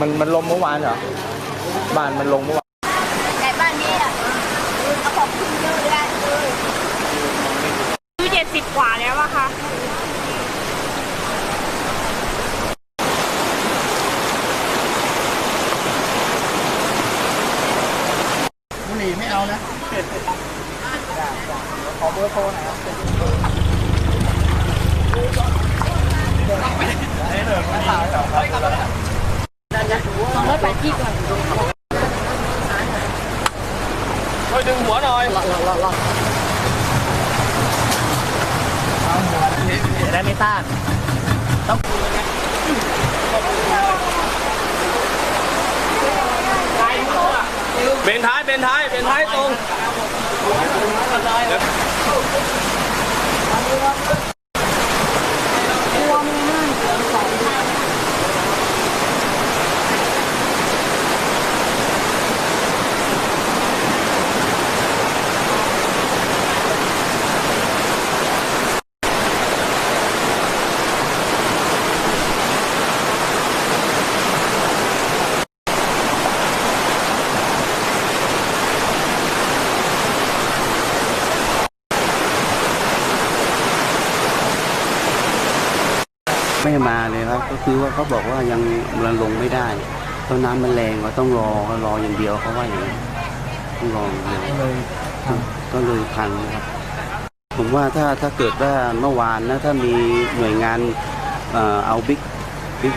มันมันลงเมื่อวานเหรอ บ้านมันลงเมื่อวานแต่บ้านนี้อะเขาบอกคุณเยอะเลยอายุเจ็ดสิบกว่าแล้วอะค่ะ บุหรี่ไม่เอานะขอเบอร์โทรหน่อยครับ สองร้อยแปดที่ก่อนช่วยดึงหัวหน่อยจะได้ไม่ต้านเบนท้าย เบนท้าย เบนท้ายตรง ไม่มาเลยครับ ก็คือว่าเขาบอกว่ายังมันลงไม่ได้เพราะน้ำมันแรงก็ต้องรอก็รออย่างเดียวเขาว่าอย่างนี้ต้องรออย่างเดียวก็เลยพังครับ ผมว่าถ้าถ้าเกิดว่าเมื่อวานนะถ้ามีหน่วยงานเอ่อเอาบิ๊กบิ๊ก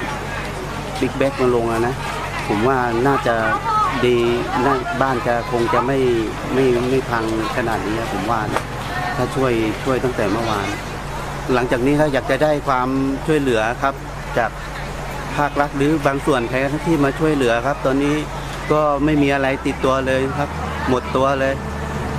บิ๊กแบ็กมาลงอะนะ ผมว่าน่าจะดีน่าบ้านจะคงจะไม่ไม่ไม่พังขนาดนี้นะผมว่านะถ้าช่วยช่วยตั้งแต่เมื่อวาน หลังจากนี้ครับอยากจะได้ความช่วยเหลือครับ จากภาครัฐหรือบางส่วนใครที่มาช่วยเหลือครับ ตอนนี้ก็ไม่มีอะไรติดตัวเลยครับ หมดตัวเลย